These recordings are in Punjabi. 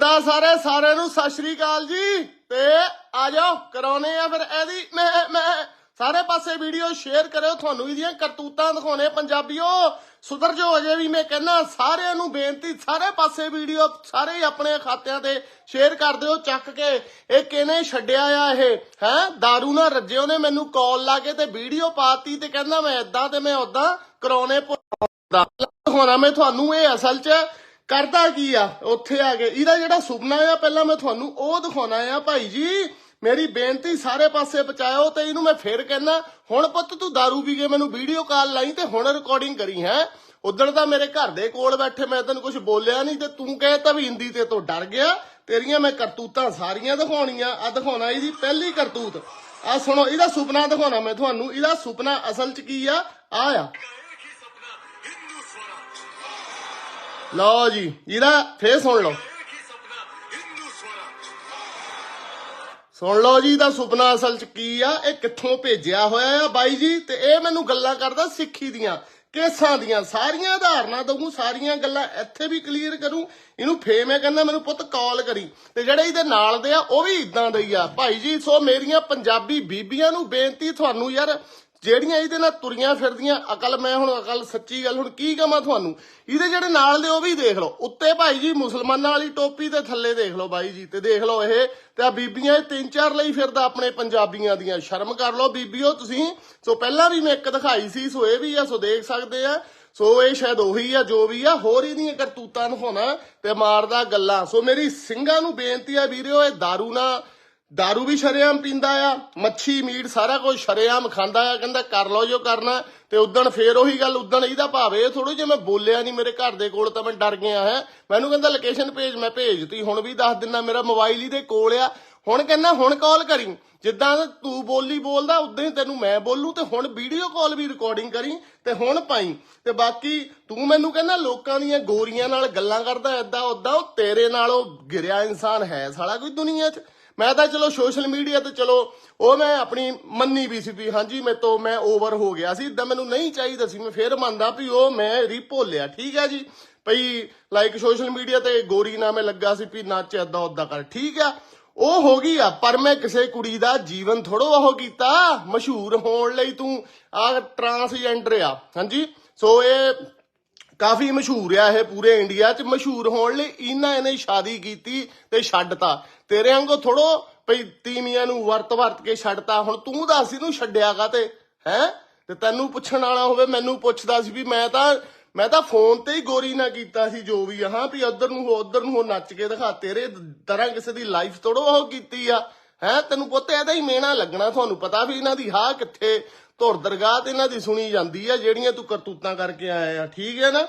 ਦਾ ਸਾਰੇ ਸਾਰਿਆਂ ਨੂੰ ਸਤਿ ਸ਼੍ਰੀ ਅਕਾਲ ਜੀ। ਤੇ ਆ ਜਾਓ ਕਰਾਉਨੇ ਆ ਫਿਰ ਇਹਦੀ। ਮੈਂ ਮੈਂ ਸਾਰੇ ਪਾਸੇ ਵੀਡੀਓ ਸ਼ੇਅਰ ਕਰਿਓ, ਤੁਹਾਨੂੰ ਇਹਦੀਆਂ ਕਰਤੂਤਾਂ ਦਿਖਾਉਣੇ ਪੰਜਾਬੀਓ। ਸੁਧਰ ਜੋ ਅਜੇ ਵੀ ਮੈਂ ਕਹਿੰਦਾ, ਸਾਰਿਆਂ ਨੂੰ ਬੇਨਤੀ, ਸਾਰੇ ਪਾਸੇ ਵੀਡੀਓ ਸਾਰੇ ਆਪਣੇ ਖਾਤਿਆਂ ਤੇ ਸ਼ੇਅਰ ਕਰ ਦਿਓ, ਚੱਕ ਕੇ। ਇਹ ਕਿਹਨੇ ਛੱਡਿਆ ਆ ਇਹ? ਹੈ? दारू ਨਾਲ ਰੱਜੇ ਉਹਨੇ ਮੈਨੂੰ ਕਾਲ ਲਾ ਕੇ ਤੇ ਵੀਡੀਓ ਪਾਤੀ ਤੇ ਕਹਿੰਦਾ ਮੈਂ ਇਦਾਂ ਤੇ ਮੈਂ ਉਦਾਂ ਕਰਾਉਣੇ ਦਿਖਾਉਣਾ, ਮੈਂ ਤੁਹਾਨੂੰ ਇਹ ਅਸਲ 'ਚ ਕਰਦਾ ਕੀ ਆ? ਉੱਥੇ ਆ ਕੇ। ਇਹਦਾ ਜਿਹੜਾ ਸੁਪਨਾ ਆ, ਪਹਿਲਾਂ ਮੈਂ ਤੁਹਾਨੂੰ ਉਹ ਦਿਖਾਉਣਾ ਆ, ਭਾਈ ਜੀ। ਮੇਰੀ ਬੇਨਤੀ ਸਾਰੇ ਪਾਸੇ ਪਹੁੰਚਾਇਓ ਤੇ ਇਹਨੂੰ ਮੈਂ ਫੇਰ ਕਹਿਣਾ ਹੁਣ ਪੁੱਤ ਤੂੰ दारू ਪੀ ਕੇ ਮੈਨੂੰ ਵੀਡੀਓ ਕਾਲ ਲਾਈ ਤੇ ਹੁਣ ਰਿਕਾਰਡਿੰਗ ਕਰੀ, ਹੈ? ਉਦੋਂ ਤਾਂ ਮੇਰੇ ਘਰ ਦੇ ਕੋਲ ਬੈਠੇ, ਮੈਂ ਤੈਨੂੰ ਕੁਝ ਬੋਲਿਆ ਨਹੀਂ ਤੇ ਤੂੰ ਕਹਿਤਾ ਵੀ ਹਿੰਦੀ ਤੇ ਤੋਂ ਡਰ ਗਿਆ। ਤੇਰੀਆਂ ਮੈਂ ਕਰਤੂਤਾਂ ਸਾਰੀਆਂ ਦਿਖਾਉਣੀਆਂ। ਆ ਦਿਖਾਉਣਾ ਇਹਦੀ ਪਹਿਲੀ ਕਰਤੂਤ। ਆ ਸੁਣੋ, ਇਹਦਾ ਸੁਪਨਾ ਦਿਖਾਉਣਾ ਮੈਂ ਤੁਹਾਨੂੰ। ਇਹਦਾ ਸੁਪਨਾ ਅਸਲ 'ਚ ਕੀ ਆ? ਆ ਆ। ਲਓ ਜੀ, ਇਹਦਾ ਫੇਰ ਸੁਣ ਲਓ। ਸੁਣ ਲਓ ਜੀ, ਇਹਦਾ ਸੁਪਨਾ ਅਸਲ ਚ ਕੀ ਆ? ਇਹ ਕਿੱਥੋਂ ਭੇਜਿਆ ਹੋਇਆ ਆ ਬਾਈ ਜੀ? ਤੇ ਇਹ ਮੈਨੂੰ ਗੱਲਾਂ ਕਰਦਾ ਸਿੱਖੀ ਦੀਆਂ, ਕੇਸਾਂ ਦੀਆਂ, ਸਾਰੀਆਂ ਉਦਾਹਰਨਾਂ ਦਊਂ, ਸਾਰੀਆਂ ਗੱਲਾਂ ਇੱਥੇ ਵੀ ਕਲੀਅਰ ਕਰੂੰ। ਇਹਨੂੰ ਫੇ ਮੈਂ ਕਹਿੰਦਾ, ਮੈਨੂੰ ਪੁੱਤ ਕਾਲ ਕਰੀ। ਤੇ ਜਿਹੜੇ ਇਹਦੇ ਨਾਲ ਦੇ ਆ, ਉਹ ਵੀ ਇਦਾਂ ਦੇ ਹੀ ਆ। ਭਾਈ ਜੀ, ਸੋ ਮੇਰੀਆਂ ਪੰਜਾਬੀ ਬੀਬੀਆਂ ਨੂੰ ਬੇਨਤੀ, ਤੁਹਾਨੂੰ ਯਾਰ ਜਿਹੜੀਆਂ ਇਹਦੇ ਨਾਲ ਤੁਰੀਆਂ ਫਿਰਦੀਆਂ, ਅਕਲ ਮੈਂ ਹੁਣ ਅਕਲ ਸੱਚੀ ਗੱਲ ਹੁਣ ਕੀ ਕਹਾਂ ਤੁਹਾਨੂੰ? ਇਹਦੇ ਜਿਹੜੇ ਨਾਲ ਦੇ ਉਹ ਵੀ ਦੇਖ ਲਓ। ਉੱਤੇ ਭਾਈ ਜੀ ਮੁਸਲਮਾਨਾਂ ਵਾਲੀ ਟੋਪੀ ਤੇ ਥੱਲੇ ਦੇਖ ਲਓ ਬਾਈ ਜੀ ਤੇ ਦੇਖ ਲਓ ਇਹ। ਤੇ ਆ ਬੀਬੀਆਂ ਇਹ ਤਿੰਨ ਚਾਰ ਲਈ ਫਿਰਦਾ ਆਪਣੇ ਪੰਜਾਬੀਆਂ ਦੀਆਂ। ਸ਼ਰਮ ਕਰ ਲਓ ਬੀਬੀਓ ਤੁਸੀਂ। ਸੋ ਪਹਿਲਾਂ ਵੀ ਮੈਂ ਇੱਕ ਦਿਖਾਈ ਸੀ, ਸੋ ਇਹ ਵੀ ਆ, ਸੋ ਦੇਖ ਸਕਦੇ ਆ। ਸੋ ਇਹ ਸ਼ਾਇਦ ਉਹੀ ਆ, ਜੋ ਵੀ ਆ। ਹੋਰ ਇਹਦੀਆਂ ਕਰਤੂਤਾਂ ਦਿਖਾਉਣਾ ਤੇ ਮਾਰਦਾ ਗੱਲਾਂ। ਸੋ ਮੇਰੀ ਸਿੰਘਾਂ ਨੂੰ ਬੇਨਤੀ ਆ ਵੀਰਿਓ, ਇਹ दारू ਨਾ दारू ਵੀ ਸ਼ਰੇਆਮ ਪੀਂਦਾ ਆ ਮੱਛੀ ਮੀਟ ਸਾਰਾ ਕੁਝ ਸ਼ਰੇਆਮ ਖਾਂਦਾ ਆ ਕਹਿੰਦਾ ਕਰ ਲਓ ਜੋ ਕਰਨਾ ਤੇ ਉਦਣ ਫੇਰ ਉਹੀ ਗੱਲ ਉਦਣ ਇਹਦਾ ਭਾਵੇਂ ਇਹ ਥੋੜੀ ਜੇ ਮੈਂ ਬੋਲਿਆ ਨਹੀਂ ਮੇਰੇ ਘਰ ਦੇ ਕੋਲ ਤਾਂ ਮੈਂ ਡਰ ਗਿਆ ਹੈ ਮੈਨੂੰ ਕਹਿੰਦਾ ਲੋਕੇਸ਼ਨ ਭੇਜ ਮੈਂ ਭੇਜਤੀ ਹੁਣ ਵੀ ਦੱਸ ਦਿੰਦਾ ਮੇਰਾ ਮੋਬਾਈਲ ਹੀ ਦੇ ਕੋਲ ਆ ਹੁਣ ਕਹਿੰਦਾ ਹੁਣ ਕਾਲ ਕਰੀ ਜਿੱਦਾਂ ਤੂੰ ਬੋਲੀ ਬੋਲਦਾ ਉਦਾਂ ਹੀ ਤੈਨੂੰ ਮੈਂ ਬੋਲੂ ਤੇ ਹੁਣ ਵੀਡੀਓ ਕਾਲ ਵੀ ਰਿਕਾਰਡਿੰਗ ਕਰੀ ਤੇ ਹੁਣ ਪਾਈ ਤੇ ਬਾਕੀ ਤੂੰ ਮੈਨੂੰ ਕਹਿੰਦਾ ਲੋਕਾਂ ਦੀਆਂ ਗੋਰੀਆਂ ਨਾਲ ਗੱਲਾਂ ਕਰਦਾ ਏਦਾਂ ਉਦਾਂ ਉਹ ਤੇਰੇ ਨਾਲੋਂ ਗਿਰਿਆ ਇਨਸਾਨ ਹੈ ਸਾਲਾ ਕੋਈ ਦੁਨੀਆ 'ਚ ਮੈਂ ਤਾਂ ਚਲੋ ਸੋਸ਼ਲ ਮੀਡੀਆ ਤੇ ਚਲੋ, ਉਹ ਮੈਂ ਆਪਣੀ ਮੰਨੀ ਵੀ ਸੀ ਵੀ ਹਾਂਜੀ ਮੈਂ ਤੋਂ ਮੈਂ ਓਵਰ ਹੋ ਗਿਆ ਸੀ ਇਦਾਂ ਮੈਨੂੰ ਨਹੀਂ ਚਾਹੀਦਾ ਸੀ। ਮੈਂ ਫੇਰ ਮੰਨਦਾ ਵੀ ਉਹ ਮੈਂ ਰੀ ਠੀਕ ਹੈ ਜੀ? ਭਈ ਲਾਈਕ ਸੋਸ਼ਲ ਮੀਡੀਆ ਤੇ ਗੋਰੀ ਨਾਮੇ ਲੱਗਾ ਸੀ ਵੀ ਨੱਚ ਏਦਾਂ ਉਦਾਂ ਕਰ, ਠੀਕ ਆ ਉਹ ਹੋ ਗਈ ਆ, ਪਰ ਮੈਂ ਕਿਸੇ ਕੁੜੀ ਦਾ ਜੀਵਨ ਥੋੜੋ ਉਹ ਕੀਤਾ, ਮਸ਼ਹੂਰ ਹੋਣ ਲਈ ਤੂੰ ਆ ਟਰਾਂਸਜੈਂਡਰ ਆ, ਹਾਂਜੀ? ਸੋ ਇਹ ਕਾਫੀ ਮਸ਼ਹੂਰ ਆ ਇਹ ਪੂਰੇ ਇੰਡੀਆ 'ਚ। ਮਸ਼ਹੂਰ ਹੋਣ ਲਈ ਇਹਨਾਂ ਇਹਨੇ ਸ਼ਾਦੀ ਕੀਤੀ ਤੇ ਛੱਡਤਾ। ਤੇਰੇ ਵਾਂਗੂ ਥੋੜੋ ਭਈ ਤੀਵੀਆਂ ਨੂੰ ਵਰਤ ਵਰਤ ਕੇ ਛੱਡਤਾ। ਹੁਣ ਤੂੰ ਦੱਸ ਇਹਨੂੰ ਛੱਡਿਆ ਕਾਤੇ ਹੈ? ਤੇ ਤੈਨੂੰ ਪੁੱਛਣ ਵਾਲਾ ਹੋਵੇ ਮੈਨੂੰ ਪੁੱਛਦਾ ਸੀ ਵੀ ਮੈਂ ਤਾਂ ਮੈਂ ਤਾਂ ਫੋਨ ਤੇ ਹੀ ਗੋਰੀ ਨਾ ਕੀਤਾ ਸੀ ਜੋ ਵੀ ਆ, ਹਾਂ ਵੀ ਉਧਰ ਨੂੰ ਹੋ ਉਧਰ ਨੂੰ ਹੋ ਨੱਚ ਕੇ ਦਿਖਾ। ਤੇਰੇ ਤਰ੍ਹਾਂ ਕਿਸੇ ਦੀ ਲਾਈਫ ਤੋੜੋ ਉਹ ਕੀਤੀ ਆ। ਹੈ? ਤੈਨੂੰ ਪੁੱਤ ਇਹਦਾ ਹੀ ਮੇਣਾ ਲੱਗਣਾ ਤੁਹਾਨੂੰ ਪਤਾ ਵੀ ਇਹਨਾਂ ਦੀ ਹਾਂ ਕਿੱਥੇ। ਧੁਰ ਦਰਗਾਹ ਤੇ ਇਹਨਾਂ ਦੀ ਸੁਣੀ ਜਾਂਦੀ ਆ, ਜਿਹੜੀਆਂ ਤੂੰ ਕਰਤੂਤਾਂ ਕਰਕੇ ਆਇਆ ਆ, ਠੀਕ ਹੈ ਨਾ?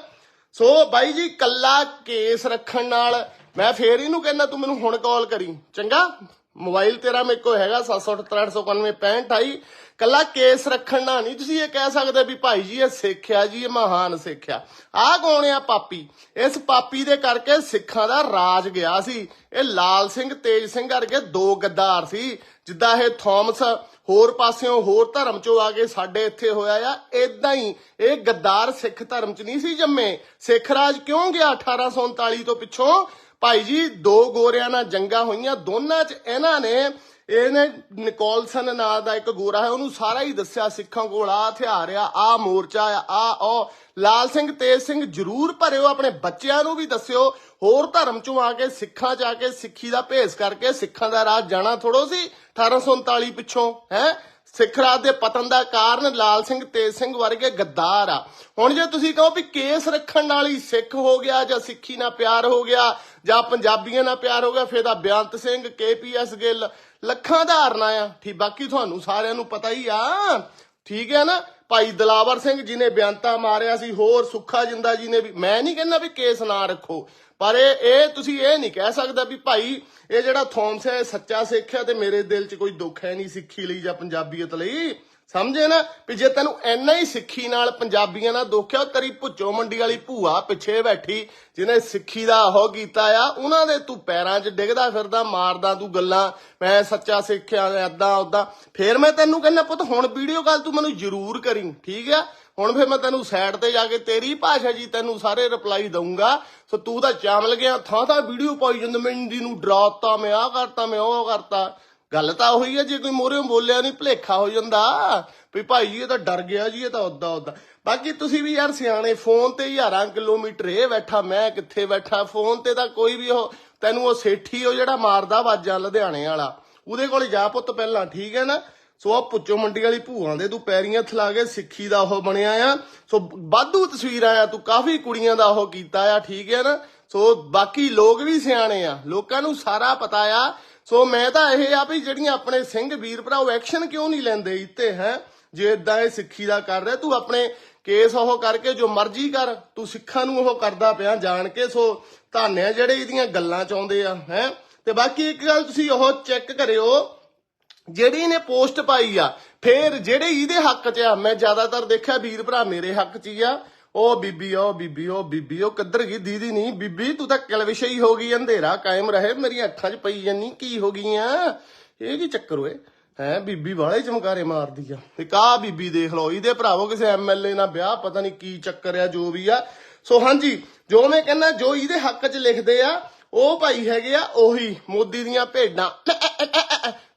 ਸੋ ਬਾਈ ਜੀ, ਕੱਲਾ ਕੇਸ ਰੱਖਣ ਨਾਲ ਮੈਂ ਫੇਰ ਇਹਨੂੰ ਕਹਿੰਦਾ, ਤੂੰ ਮੈਨੂੰ ਹੁਣ ਕਾਲ ਕਰੀ, ਚੰਗਾ? ਮੋਬਾਈਲ ਤੇਰਾ ਮੇਰੇ ਕੋਲ ਹੈਗਾ 768969565 ਕੱਲਾ ਕੇਸ ਰੱਖਣ ਨਹੀਂ। ਤੁਸੀਂ ਇਹ ਕਹਿ ਸਕਦੇ ਵੀ ਭਾਈ ਜੀ, ਇਹ ਸਿੱਖਿਆ ਜੀ, ਇਹ ਮਹਾਨ ਸਿੱਖਿਆ। ਆਹ ਕੌਣ ਆ ਪਾਪੀ? ਇਸ ਪਾਪੀ ਦੇ ਕਰਕੇ ਸਿੱਖਾਂ ਦਾ ਰਾਜ ਗਿਆ ਸੀ। ਇਹ ਲਾਲ ਸਿੰਘ, ਤੇਜ ਸਿੰਘ ਵਰਗੇ ਦੋ ਗੱਦਾਰ ਸੀ। ਜਿੱਦਾਂ ਇਹ ਥਾਮਸ ਹੋਰ ਪਾਸਿਓਂ ਹੋਰ ਧਰਮ ਚੋਂ ਆ ਕੇ ਸਾਡੇ ਇੱਥੇ ਹੋਇਆ ਆ ਇਦਾਂ ਹੀ ਇਹ ਗੱਦਾਰ ਸਿੱਖ ਧਰਮ ਚ ਨਹੀਂ ਸੀ ਜੰਮੇ। ਸਿੱਖ ਰਾਜ ਕਿਉਂ ਗਿਆ 1839 ਤੋਂ ਪਿੱਛੋਂ? ਭਾਈ ਜੀ, ਦੋ ਗੋਰਿਆਂ ਨਾਲ ਜੰਗਾਂ ਹੋਈਆਂ, ਦੋਨਾਂ ਚ ਇਹਨਾਂ ਨੇ ਇਹਨੇ ਨਿਕੋਲਸਨ ਨਾਂ ਦਾ ਇੱਕ ਗੋਰਾ ਹੈ, ਉਹਨੂੰ ਸਾਰਾ ਹੀ ਦੱਸਿਆ ਸਿੱਖਾਂ ਕੋਲ ਆ ਹਥਿਆਰ ਆ ਆ ਮੋਰਚਾ ਆ ਆ ਉਹ। ਲਾਲ ਸਿੰਘ, ਤੇਜ ਸਿੰਘ ਜਰੂਰ ਭਰਿਓ, ਆਪਣੇ ਬੱਚਿਆਂ ਨੂੰ ਵੀ ਦੱਸਿਓ, ਹੋਰ ਧਰਮ ਚੋਂ ਆ ਕੇ, ਸਿੱਖਾਂ ਚ ਆ ਕੇ, ਸਿੱਖੀ ਦਾ ਭੇਸ ਕਰਕੇ, ਸਿੱਖਾਂ ਦਾ ਰਾਜ ਜਾਣਾ ਥੋੜੋ ਸੀ 1839 ਪਿੱਛੋਂ, ਹੈ? ਸਿੱਖ ਰਾਜ ਦੇ ਪਤਨ ਦਾ ਕਾਰਨ ਲਾਲ ਸਿੰਘ ਤੇਜ ਸਿੰਘ ਵਰਗੇ ਗੱਦਾਰ ਆ। ਹੁਣ ਜੇ ਤੁਸੀਂ ਕਹੋ ਵੀ ਕੇਸ ਰੱਖਣ ਨਾਲ ਹੀ ਸਿੱਖ ਹੋ ਗਿਆ ਜਾਂ ਸਿੱਖੀ ਨਾਲ ਪਿਆਰ ਹੋ ਗਿਆ ਜਾਂ ਪੰਜਾਬੀਆਂ ਨਾਲ ਪਿਆਰ ਹੋ ਗਿਆ, ਫਿਰ ਤਾਂ ਬੇਅੰਤ ਸਿੰਘ ਕੇਪੀਐਸ ਗਿੱਲ ਲੱਖਾਂ ਧਾਰਨਾ ਆ। ਠੀਕ, ਬਾਕੀ ਤੁਹਾਨੂੰ ਸਾਰਿਆਂ ਨੂੰ ਪਤਾ ਹੀ ਆ। ਠੀਕ ਹੈ ਨਾ? ਭਾਈ ਦਲਾਵਰ ਸਿੰਘ ਜੀ ਨੇ ਬਿਆੰਤਾ ਮਾਰਿਆ ਸੀ, ਹੋਰ ਸੁੱਖਾ ਜਿੰਦਾ ਜੀ ਨੇ ਵੀ ਮੈਂ ਨਹੀਂ ਕਹਿੰਦਾ ਵੀ ਕੇਸ ਨਾ ਰੱਖੋ। ਪਰ ਇਹ ਇਹ ਤੁਸੀਂ ਇਹ ਨਹੀਂ ਕਹਿ ਸਕਦਾ ਵੀ ਭਾਈ ਇਹ ਜਿਹੜਾ ਥੋਮਸ ਹੈ, ਇਹ ਸੱਚਾ ਸਿੱਖ ਹੈ ਤੇ ਮੇਰੇ ਦਿਲ 'ਚ ਕੋਈ ਦੁੱਖ ਹੈ ਨਹੀਂ ਸਿੱਖੀ ਲਈ ਜਾਂ ਪੰਜਾਬੀਅਤ ਲਈ। ਸਮਝੇ ਨਾ ਵੀ ਜੇ ਤੈਨੂੰ ਐਨਾ ਹੀ ਸਿੱਖੀ ਨਾਲ ਪੰਜਾਬੀਆਂ ਨਾਲ ਦੁੱਖਿਆ ਤੇਰੀ ਭੁੱਚੋ ਮੰਡੀ ਵਾਲੀ ਭੂਆ ਪਿੱਛੇ ਬੈਠੀ, ਜਿਹਨੇ ਸਿੱਖੀ ਦਾ ਉਹ ਕੀਤਾ ਆ, ਉਹਨਾਂ ਦੇ ਤੂੰ ਪੈਰਾਂ 'ਚ ਡਿੱਗਦਾ ਫਿਰਦਾ, ਮਾਰਦਾ ਤੂੰ ਗੱਲਾਂ, ਮੈਂ ਸੱਚਾ ਸਿੱਖਿਆ ਐਦਾਂ ਉਦਾਂ ਫੇਰ ਮੈਂ ਤੈਨੂੰ ਕਹਿੰਦਾ, ਪੁੱਤ, ਹੁਣ ਵੀਡੀਓ ਕਾਲ ਤੂੰ ਮੈਨੂੰ ਜ਼ਰੂਰ ਕਰੀ, ਠੀਕ ਆ? ਹੁਣ ਫੇਰ ਮੈਂ ਤੈਨੂੰ ਸਾਈਡ ਤੇ ਜਾ ਕੇ ਤੇਰੀ ਭਾਸ਼ਾ ਜੀ ਤੈਨੂੰ ਸਾਰੇ ਰਿਪਲਾਈ ਦਊਂਗਾ। ਸੋ ਤੂੰ ਤਾਂ ਚਾਮਲ ਗਿਆ ਥਾਂ ਥਾਂ ਵੀਡੀਓ ਪਾਈ ਜਾਂਦਾ ਮੈਂ ਇੰਦੀ ਨੂੰ ਡਰਾਤਾ, ਮੈਂ ਆ ਕਰਤਾ, ਮੈਂ ਉਹ ਕਰਤਾ। ਗੱਲ ਤਾਂ ਉਹੀ ਹੈ ਜੇ ਕੋਈ ਮੋਰੇ ਬੋਲਿਆ ਨਹੀਂ ਭਲੇਖਾ ਹੋ ਜਾਂਦਾ। ਵੀ ਭਾਈ ਇਹ ਤਾਂ ਡਰ ਗਿਆ ਜੀ, ਇਹ ਤਾਂ ਉਦਾਂ ਉਦਾਂ ਬਾਕੀ ਤੁਸੀਂ ਵੀ ਯਾਰ ਸਿਆਣੇ, ਫੋਨ ਤੇ ਹਜ਼ਾਰਾਂ ਕਿਲੋਮੀਟਰ ਇਹ ਬੈਠਾ, ਮੈਂ ਕਿੱਥੇ ਬੈਠਾ? ਫੋਨ ਤੇ ਤਾਂ ਕੋਈ ਵੀ ਉਹ, ਤੈਨੂੰ ਉਹ ਸੇਠੀ, ਉਹ ਜਿਹੜਾ ਮਾਰਦਾ ਆਵਾਜ਼ਾਂ ਲੁਧਿਆਣੇ ਵਾਲਾ, ਉਹਦੇ ਕੋਲ ਜਾ ਪੁੱਤ ਪਹਿਲਾਂ, ਠੀਕ ਹੈ ਨਾ? ਸੋ ਆ ਪੁੱਚੋ ਮੰਡੀ ਵਾਲੀ ਭੂਆਂ ਦੇ ਤੂੰ ਪੈਰੀਆਂ ਥਲਾ ਕੇ ਸਿੱਖੀ ਦਾ ਉਹ ਬਣਿਆ ਆ। ਸੋ ਬਾਧੂ ਤਸਵੀਰਾਂ ਆ ਤੂੰ ਕਾਫੀ ਕੁੜੀਆਂ ਦਾ ਉਹ ਕੀਤਾ ਆ, ਠੀਕ ਹੈ ਨਾ? ਸੋ ਬਾਕੀ ਲੋਕ ਵੀ ਸਿਆਣੇ ਆ, ਲੋਕਾਂ ਨੂੰ ਸਾਰਾ ਪਤਾ ਆ ਸੋ ਮੈਂ ਤਾਂ ਇਹ ਆ ਵੀ ਜਿਹੜੀਆਂ ਆਪਣੇ ਸਿੰਘ ਵੀਰ ਭਰਾ ਐਕਸ਼ਨ ਕਿਉਂ ਨਹੀਂ ਲੈਂਦੇ? ਇੱਥੇ ਹੈ। ਜੇ ਇਦਾਂ ਇਹ ਸਿੱਖੀ ਦਾ ਕਰ ਰਿਹਾ, ਤੂੰ ਆਪਣੇ ਕੇਸ ਉਹ ਕਰਕੇ ਜੋ ਮਰਜ਼ੀ ਕਰ। ਤੂੰ ਸਿੱਖਾਂ ਨੂੰ ਉਹ ਕਰਦਾ ਪਿਆ ਜਾਣ ਕੇ, ਸੋ ਧਾਨਿਆ ਜਿਹੜੇ ਇਹਦੀਆਂ ਗੱਲਾਂ ਚਾਉਂਦੇ ਆ, ਹੈ। ਤੇ ਬਾਕੀ ਇੱਕ ਗੱਲ ਤੁਸੀਂ ਉਹ ਚੈੱਕ ਕਰਿਓ, ਜਿਹੜੀ ਇਹਨੇ ਪੋਸਟ ਪਾਈ ਆ, ਫੇਰ ਜਿਹੜੇ ਇਹਦੇ ਹੱਕ 'ਚ ਆ, ਮੈਂ ਜ਼ਿਆਦਾਤਰ ਦੇਖਿਆ ਵੀਰ ਭਰਾ ਮੇਰੇ ਹੱਕ 'ਚ ਹੀ ਆ। ਉਹ ਬੀਬੀ ਉਹ ਬੀਬੀ ਉਹ ਬੀਬੀ ਉਹ ਕਿੱਧਰ ਗਈ ਦੀਦੀ ਨਹੀਂ ਬੀਬੀ, ਤੂੰ ਤਾਂ ਕਲਵਿਸ਼ੇ ਹੀ ਹੋ ਗਈ, ਅੰਧੇਰਾ ਕਾਇਮ ਰਹੇ, ਮੇਰੀਆਂ ਅੱਖਾਂ 'ਚ ਪਈ ਜਾਨੀ, ਕੀ ਹੋ ਗਈਆਂ? ਇਹ ਕੀ ਚੱਕਰ ਓਏ? ਹੈ, ਬੀਬੀ ਵਾਲੇ ਚਮਕਾਰੇ ਮਾਰਦੀ ਆ। ਤੇ ਕਾ ਬੀਬੀ ਦੇਖ ਲਓ, ਇਹਦੇ ਭਰਾਵੋ ਕਿਸੇ ਐਮਐਲਏ ਨਾਲ ਵਿਆਹ, ਪਤਾ ਨਹੀਂ ਕੀ ਚੱਕਰ ਆ, ਜੋ ਵੀ ਆ। ਸੋ ਹਾਂਜੀ, ਜੋ ਮੈਂ ਕਹਿੰਦਾ, ਜੋ ਇਹਦੇ ਹੱਕ 'ਚ ਲਿਖਦੇ ਆ, ਉਹ ਭਾਈ ਹੈਗੇ ਆ ਉਹੀ, ਮੋਦੀ ਦੀਆਂ ਭੇਡਾਂ।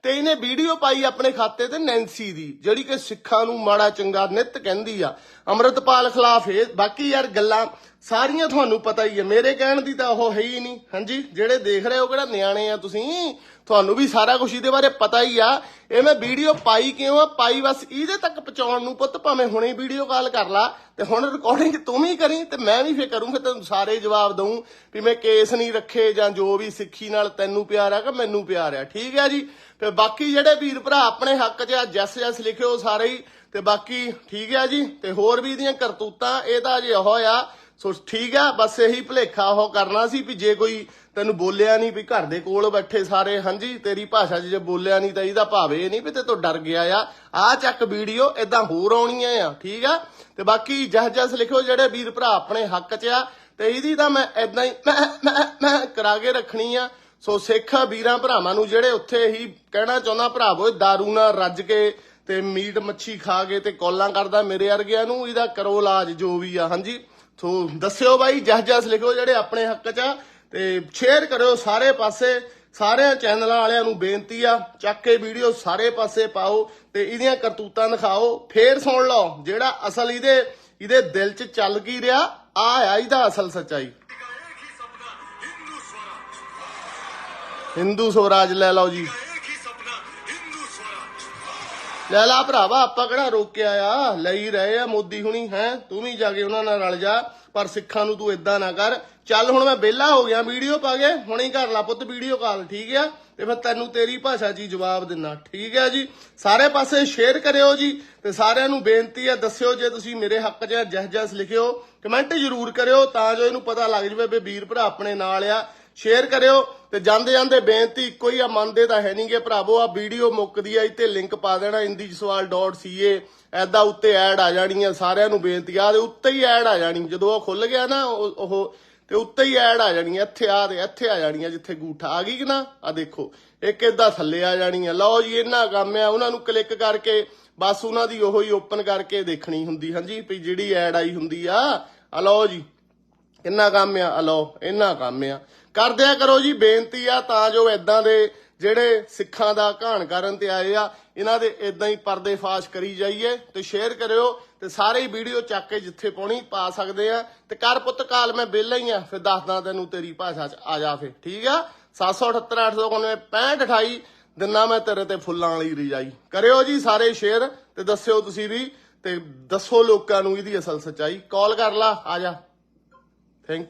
ਤੇ ਇਹਨੇ ਵੀਡੀਓ ਪਾਈ ਆਪਣੇ ਖਾਤੇ ਤੇ ਨੈਂਸੀ ਦੀ, ਜਿਹੜੀ ਕਿ ਸਿੱਖਾਂ ਨੂੰ ਮਾੜਾ ਚੰਗਾ ਨਿਤ ਕਹਿੰਦੀ ਆ। ਅੰਮ੍ਰਿਤਪਾਲ ਖਿਲਾਫ ਇਹ, ਬਾਕੀ ਯਾਰ ਗੱਲਾਂ ਸਾਰੀਆਂ ਤੁਹਾਨੂੰ ਪਤਾ ਹੀ ਹੈ ਮੇਰੇ ਕਹਿਣ ਦੀ ਤਾਂ ਉਹ ਹੈ ਹੀ ਨਹੀਂ। ਹਾਂਜੀ, ਜਿਹੜੇ ਦੇਖ ਰਹੇ ਹੋ ਕਿਹੜਾ ਨਿਆਣੇ ਆ ਤੁਸੀਂ? ਤੁਹਾਨੂੰ ਵੀ ਸਾਰਾ ਕੁਝ ਇਹਦੇ ਬਾਰੇ ਪਤਾ ਹੀ ਆ। ਇਹ ਮੈਂ ਵੀਡੀਓ ਪਾਈ ਕਿਉਂ ਆ? ਪਾਈ ਬਸ ਇਹਦੇ ਤੱਕ ਪਹੁੰਚਾਉਣ ਨੂੰ ਪੁੱਤ ਭਾਵੇਂ ਹੁਣੇ ਵੀਡੀਓ ਕਾਲ ਕਰ ਲਾ ਤੇ ਹੁਣ ਰਿਕਾਰਡਿੰਗ ਤੂੰ ਵੀ ਕਰੀ ਤੇ ਮੈਂ ਵੀ ਫੇਰ ਕਰੂੰਗਾ ਤੈਨੂੰ ਸਾਰੇ ਜਵਾਬ ਦਊਂ ਵੀ ਮੈਂ ਕੇਸ ਨਹੀਂ ਰੱਖੇ ਜਾਂ ਜੋ ਵੀ ਸਿੱਖੀ ਨਾਲ ਤੈਨੂੰ ਪਿਆਰ ਆ ਕਿ ਮੈਨੂੰ ਪਿਆਰ ਆ। ਠੀਕ ਹੈ ਜੀ? ਤੇ ਬਾਕੀ ਜਿਹੜੇ ਵੀਰ ਭਰਾ ਆਪਣੇ ਹੱਕ 'ਚ ਆ, ਜੈਸ ਜੈਸ ਲਿਖਿਓ ਸਾਰੇ ਹੀ। ਤੇ ਬਾਕੀ ਠੀਕ ਹੈ ਜੀ? ਤੇ ਹੋਰ ਵੀ ਇਹਦੀਆਂ ਕਰਤੂਤਾਂ, ਇਹ ਤਾਂ ਅਜੇ ਉਹ ਆ ਸੋ ਠੀਕ ਆ, ਬਸ ਇਹੀ ਭਲੇਖਾ ਉਹ ਕਰਨਾ ਸੀ ਵੀ ਜੇ ਕੋਈ ਤੈਨੂੰ ਬੋਲਿਆ ਨਹੀਂ ਵੀ ਘਰ ਦੇ ਕੋਲ ਬੈਠੇ ਸਾਰੇ, ਹਾਂਜੀ, ਤੇਰੀ ਭਾਸ਼ਾ 'ਚ ਜੇ ਬੋਲਿਆ ਨਹੀਂ ਤਾਂ ਇਹਦਾ ਭਾਵ ਇਹ ਨਹੀਂ ਵੀ ਤੇ ਤੋਂ ਡਰ ਗਿਆ ਆ। ਆ ਚੱਕ ਵੀਡੀਓ ਇਦਾਂ ਹੋਰ ਆਉਣੀਆਂ ਆ, ਠੀਕ ਆ? ਤੇ ਬਾਕੀ ਜਹ ਜਸ ਲਿਖਿਓ ਜਿਹੜੇ ਵੀਰ ਭਰਾ ਆਪਣੇ ਹੱਕ 'ਚ ਆ, ਤੇ ਇਹਦੀ ਤਾਂ ਮੈਂ ਇਦਾਂ ਹੀ ਮੈਂ ਕਰਾ ਕੇ ਰੱਖਣੀ ਆ। ਸੋ ਸਿੱਖ ਵੀਰਾਂ ਭਰਾਵਾਂ ਨੂੰ ਜਿਹੜੇ ਉੱਥੇ ਹੀ ਕਹਿਣਾ ਚਾਹੁੰਦਾ ਭਰਾਵੋ ਇਹ ਦਾਰੂ ਨਾਲ ਰੱਜ ਕੇ ਤੇ ਮੀਟ ਮੱਛੀ ਖਾ ਕੇ ਤੇ ਕੌਲਾਂ ਕਰਦਾ ਮੇਰੇ ਵਰਗਿਆਂ ਨੂੰ, ਇਹਦਾ ਕਰੋ ਇਲਾਜ ਜੋ ਵੀ ਆ, ਹਾਂਜੀ? ਸੋ ਦੱਸਿਓ ਬਾਈ ਜਹ ਜਸ ਲਿਖੋ ਜਿਹੜੇ ਆਪਣੇ ਹੱਕ 'ਚ ਆ ਤੇ ਸ਼ੇਅਰ ਕਰਿਓ ਸਾਰੇ ਪਾਸੇ। ਸਾਰਿਆਂ ਚੈਨਲਾਂ ਵਾਲਿਆਂ ਨੂੰ ਬੇਨਤੀ ਆ, ਚੱਕ ਕੇ ਵੀਡੀਓ ਸਾਰੇ ਪਾਸੇ ਪਾਓ ਤੇ ਇਹਦੀਆਂ ਕਰਤੂਤਾਂ ਦਿਖਾਓ। ਫੇਰ ਸੁਣ ਲਓ ਜਿਹੜਾ ਅਸਲ ਇਹਦੇ ਇਹਦੇ ਦਿਲ 'ਚ ਚੱਲ ਕੀ ਰਿਹਾ, ਆ ਆ ਇਹਦਾ ਅਸਲ ਸੱਚਾਈ। ਹਿੰਦੂ ਸਵਰਾਜ ਲੈ ਲਓ ਜੀ। ਲੈ ਲਾ ਭਰਾਵਾ, ਆਪਾਂ ਕਿਹੜਾ ਰੋਕਿਆ ਆ? ਲਈ ਰਹੇ ਆ ਮੋਦੀ ਹੁਣੀ, ਹੈ? ਤੂੰ ਵੀ ਜਾ ਕੇ ਉਹਨਾਂ ਨਾਲ ਰਲ ਜਾ, ਪਰ ਸਿੱਖਾਂ ਨੂੰ ਤੂੰ ਇਦਾਂ ਨਾ ਕਰ। ਚੱਲ ਹੁਣ ਮੈਂ ਵਿਹਲਾ ਹੋ ਗਿਆ, ਵੀਡੀਓ ਪਾ ਕੇ, ਹੁਣੇ ਕਰ ਲਾ ਪੁੱਤ, ਵੀਡੀਓ ਕਾਲ, ਠੀਕ ਆ? ਤੇ ਫਿਰ ਤੈਨੂੰ ਤੇਰੀ ਭਾਸ਼ਾ 'ਚ ਹੀ ਜਵਾਬ ਦਿੰਨਾ, ਠੀਕ ਆ ਜੀ? ਸਾਰੇ ਪਾਸੇ ਸ਼ੇਅਰ ਕਰਿਓ ਜੀ, ਤੇ ਸਾਰਿਆਂ ਨੂੰ ਬੇਨਤੀ ਆ, ਦੱਸਿਓ ਜੇ ਤੁਸੀਂ ਮੇਰੇ ਹੱਕ 'ਚ ਜਹ ਲਿਖਿਓ ਕਮੈਂਟ ਜ਼ਰੂਰ ਕਰਿਓ, ਤਾਂ ਜੋ ਇਹਨੂੰ ਪਤਾ ਲੱਗ ਜਵੇ ਵੀ ਵੀਰ ਭਰਾ ਆਪਣੇ ਨਾਲ ਆ। ਸ਼ੇਅਰ ਕਰਿਓ ਤੇ ਜਾਂਦੇ ਜਾਂਦੇ ਬੇਨਤੀ ਇੱਕੋ ਹੀ ਆ ਮੰਨਦੇ ਤਾਂ ਹੈ ਨਹੀਂਗੇ ਭਰਾਵੋ, ਆ ਵੀਡੀਓ ਮੁੱਕਦੀ ਆ, ਇੱਥੇ ਲਿੰਕ ਪਾ ਦੇਣਾ indijswal.ca ਐਦਾਂ ਉੱਤੇ ਐਡ ਆ ਜਾਣੀ ਆ, ਸਾਰਿਆਂ ਨੂੰ ਬੇਨਤੀ ਆ ਦੇ ਉੱਤੇ ਹੀ ਐਡ ਆ ਜਾਣੀ, ਜਦੋਂ ਉਹ ਖੁੱਲ ਗਿਆ ਨਾ, ਉਹ ਤੇ ਉੱਤੇ ਹੀ ਐਡ ਆ ਜਾਣੀ ਇੱਥੇ ਆ ਦੇ, ਇੱਥੇ ਆ ਜਾਣੀ ਆ, ਜਿੱਥੇ ਗੂਠਾ, ਆ ਗਈ ਕਿ ਨਾ? ਆ ਦੇਖੋ, ਇੱਕ ਏਦਾਂ ਥੱਲੇ ਆ ਜਾਣੀ ਆ, ਲਓ ਜੀ ਇਹਨਾਂ ਕੰਮ ਆ, ਉਹਨਾਂ ਨੂੰ ਕਲਿੱਕ ਕਰਕੇ, ਬਸ ਉਹਨਾਂ ਦੀ ਉਹੋ ਹੀ ਓਪਨ ਕਰਕੇ ਦੇਖਣੀ ਹੁੰਦੀ, ਹਾਂਜੀ, ਵੀ ਜਿਹੜੀ ਐਡ ਆਈ ਹੁੰਦੀ ਆ ਆ ਲਓ ਜੀ ਕਿੰਨਾ ਕੰਮ ਆ ਆ ਲਓ, ਇੰਨਾ ਕੰਮ ਆ। ਕਰਦਿਆਂ ਕਰੋ ਜੀ, ਬੇਨਤੀ ਆ, ਤਾਂ ਜੋ ਇਦਾਂ ਦੇ ਜਿਹੜੇ ਸਿੱਖਾਂ ਦਾ ਘਾਣ ਕਰਨ ਤੇ ਆਏ ਆ, ਇਹਨਾਂ ਦੇ ਇਦਾਂ ਹੀ ਪਰਦੇ ਫਾਸ਼ ਕਰੀ ਜਾਈਏ ਤੇ ਸ਼ੇਅਰ ਕਰਿਓ ਤੇ ਸਾਰੇ ਵੀਡੀਓ ਚੱਕ ਕੇ ਜਿੱਥੇ ਪਾਉਣੀ, ਪਾ ਸਕਦੇ ਆ ਤੇ ਕਰ ਪੁੱਤ, ਕਾਲ ਮੈਂ ਵਿਹਲਾ ਹੀ ਆ, ਫਿਰ ਦੱਸਦਾ ਤੈਨੂੰ ਤੇਰੀ ਭਾਸ਼ਾ ਚ ਆ ਜਾ ਫੇ ਠੀਕ ਆ? 778 899 6528 ਦਿਨਾ ਮੈਂ ਤੇਰੇ ਤੇ ਫੁੱਲਾਂ ਵਾਲੀ ਰਜਾਈ। ਕਰਿਓ ਜੀ ਸਾਰੇ ਸ਼ੇਅਰ ਤੇ ਦੱਸਿਓ ਤੁਸੀਂ ਵੀ ਤੇ ਦੱਸੋ ਲੋਕਾਂ ਨੂੰ ਇਹਦੀ ਅਸਲ ਸੱਚਾਈ। ਕਾਲ ਕਰ ਲਾ, ਆ ਜਾ। ਥੈਂਕ